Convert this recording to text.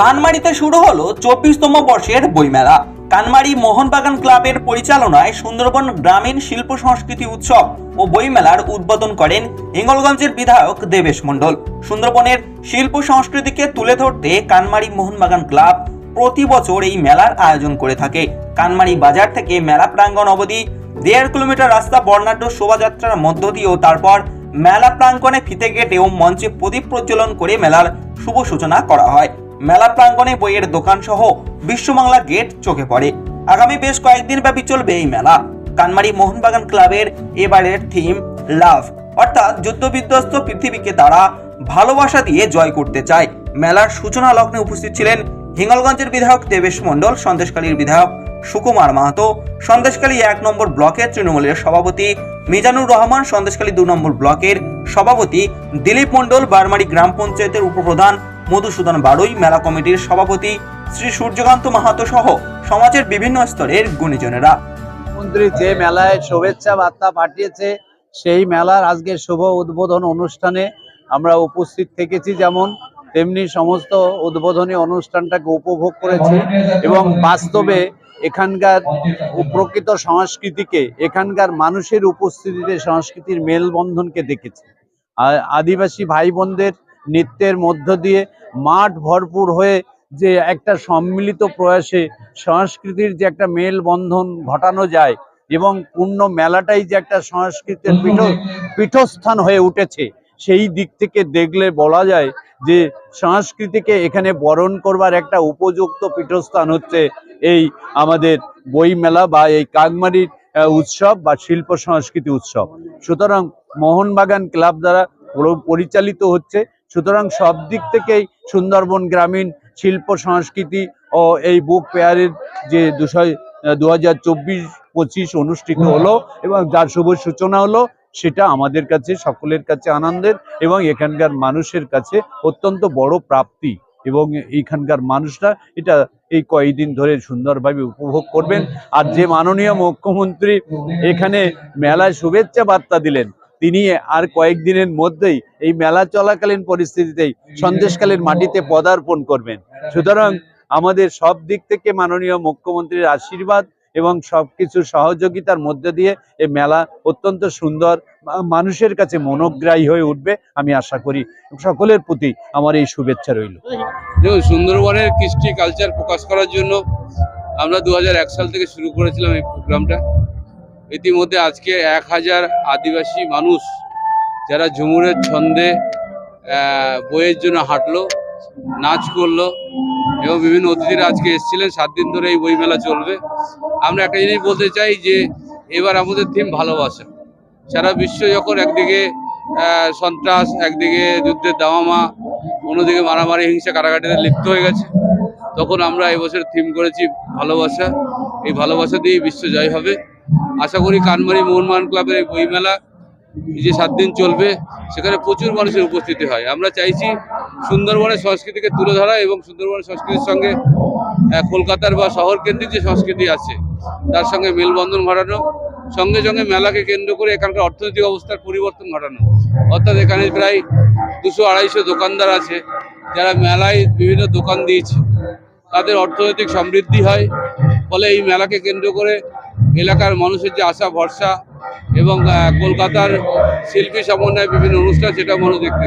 কানমারিতে শুরু হলো চব্বিশতম বর্ষের বইমেলা। কানমারি মোহনবাগান ক্লাবের পরিচালনায় সুন্দরবন গ্রামীণ শিল্প সংস্কৃতি উৎসব ও বইমেলার উদ্বোধন করেন হিঙ্গলগঞ্জের বিধায়ক দেবেশ মণ্ডল। সুন্দরবনের শিল্প সংস্কৃতিকে তুলে ধরতে কানমারি মোহনবাগান ক্লাব প্রতি বছর এই মেলার আয়োজন করে থাকে। কানমারি বাজার থেকে মেলা প্রাঙ্গণ অবধি দেড় কিলোমিটার রাস্তা বর্ণাঢ্য শোভাযাত্রার মধ্য দিয়েও তারপর মেলা প্রাঙ্গণে ফিতে গেটে ও মঞ্চে প্রদীপ প্রজ্বলন করে মেলার শুভ সূচনা করা হয়। মেলা প্রাঙ্গণে বইয়ের দোকান সহ বিশ্ববাংলা গেট চোখে পড়ে। আগামী বেশ কয়েকদিন ব্যাপী চলবে এই মেলা। কানমারি মোহনবাগান ক্লাবের এবারের থিম লাভ অর্থাৎ যুদ্ধবিধ্বস্ত পৃথিবীকে তারা ভালোবাসা দিয়ে জয় করতে চায়। মেলার সূচনা লগ্নে উপস্থিত ছিলেন হিঙ্গলগঞ্জের বিধায়ক দেবেশ মণ্ডল সন্দেশকালীর বিধায়ক সুকুমার মাহাতো সন্দেশকালী এক নম্বর ব্লকের তৃণমূলের সভাপতি মিজানুর রহমান সন্দেশকালী দু নম্বর ব্লকের সভাপতি দিলীপ মণ্ডল, বারমারি গ্রাম পঞ্চায়েতের উপপ্রধান মধুসূদন বাড়ুই মেলা কমিটির সভাপতি শ্রী সূর্যকান্ত মাহাতো সহ সমাজের বিভিন্ন স্তরের গুণীজনেরা। মন্ত্রী যে মেলায় শুভেচ্ছা বার্তা পাঠিয়েছে, সেই মেলার আজকে শুভ উদ্বোধন অনুষ্ঠানে আমরা উপস্থিত থেকেছি যেমন তেমনি সমস্ত উদ্বোধনী অনুষ্ঠানটাকে উপভোগ করেছি এবং বাস্তবে এখানকার প্রকৃত সংস্কৃতিকে, এখানকার মানুষের উপস্থিতিতে সংস্কৃতির মেলবন্ধনকে দেখেছি। আদিবাসী ভাই বোনদের নৃত্যের মধ্য দিয়ে মাঠ ভরপুর হয়ে যে একটা সম্মিলিত প্রয়াসে সংস্কৃতির যে একটা মেলবন্ধন ঘটানো যায় এবং পূর্ণ মেলাটাই যে একটা সংস্কৃতির পীঠ পীঠস্থান হয়ে উঠেছে সেই দিক থেকে দেখলে বলা যায় যে সংস্কৃতিকে এখানে বরণ করবার একটা উপযুক্ত পীঠস্থান হচ্ছে এই আমাদের বই মেলা বা এই কাকমারির উৎসব বা শিল্প সংস্কৃতি উৎসব। সুতরাং মোহনবাগান ক্লাব দ্বারা পরিচালিত হচ্ছে। সুতরাং সব দিক থেকেই সুন্দরবন গ্রামীণ শিল্প সংস্কৃতি ও এই বুক পেয়ারের যে দুশো দু হাজার চব্বিশ পঁচিশ অনুষ্ঠিত হলো এবং যার শুভ সূচনা হলো সেটা আমাদের কাছে সকলের কাছে আনন্দের এবং এখানকার মানুষের কাছে অত্যন্ত বড় প্রাপ্তি এবং এইখানকার মানুষরা এটা এই কয়েকদিন ধরে সুন্দরভাবে উপভোগ করবেন। আর যে মাননীয় মুখ্যমন্ত্রী এখানে মেলায় শুভেচ্ছা বার্তা দিলেন তিনি আর কয়েকদিনের মধ্যেই এই মেলা চলাকালীন পরিস্থিতিতেই সন্দেশকালীন মাটিতে পদার্পণ করবেন। সুতরাং আমাদের সব দিক থেকে মাননীয় মুখ্যমন্ত্রীর আশীর্বাদ এবং সবকিছু সহযোগিতার মধ্যে দিয়ে এই মেলা অত্যন্ত সুন্দর মানুষের কাছে মনোগ্রাহী হয়ে উঠবে আমি আশা করি। সকলের প্রতি আমার এই শুভেচ্ছা রইল। সুন্দরবনের কৃষ্টি কালচার প্রকাশ করার জন্য আমরা দু সাল থেকে শুরু করেছিলাম এই প্রোগ্রামটা। ইতিমধ্যে আজকে এক হাজার আদিবাসী মানুষ যারা ঝুমুরের ছন্দে বইয়ের জন্য হাঁটলো, নাচ করল এবং বিভিন্ন অতিথিরা আজকে এসেছিলেন। সাত দিন ধরে এই বইমেলা চলবে। আমরা একটা জিনিস বলতে চাই যে, এবার আমাদের থিম ভালোবাসা। সারা বিশ্ব যখন একদিকে সন্ত্রাস, একদিকে যুদ্ধের দামামা অন্যদিকে মারামারি, হিংসা কারাগাটিতে লিপ্ত হয়ে গেছে, তখন আমরা এবছর থিম করেছি ভালোবাসা। এই ভালোবাসা দিয়েই বিশ্ব জয় হবে। আশা করি কানমারি মোহনমান ক্লাবের এই বইমেলা যে সাত দিন চলবে। সেখানে প্রচুর মানুষের উপস্থিতি হয়। আমরা চাইছি সুন্দরবনের সংস্কৃতিকে তুলে ধরা এবং সুন্দরবনের সংস্কৃতির সঙ্গে কলকাতার বা শহর কেন্দ্রিক যে সংস্কৃতি আছে, তার সঙ্গে মেলবন্ধন ঘটানো, সঙ্গে সঙ্গে মেলাকে কেন্দ্র করে এখানকার অর্থনৈতিক অবস্থার পরিবর্তন ঘটানো। অর্থাৎ এখানে প্রায় দুশো আড়াইশো দোকানদার আছে, যারা মেলায় বিভিন্ন দোকান দিয়েছে। তাদের অর্থনৈতিক সমৃদ্ধি হয়। ফলে এই মেলাকে কেন্দ্র করে এলাকার মানুষের যে আশা ভরসা এবং কলকাতার শিল্পী সমন্বয়ে বিভিন্ন অনুষ্ঠান সেটা মনে দেখতে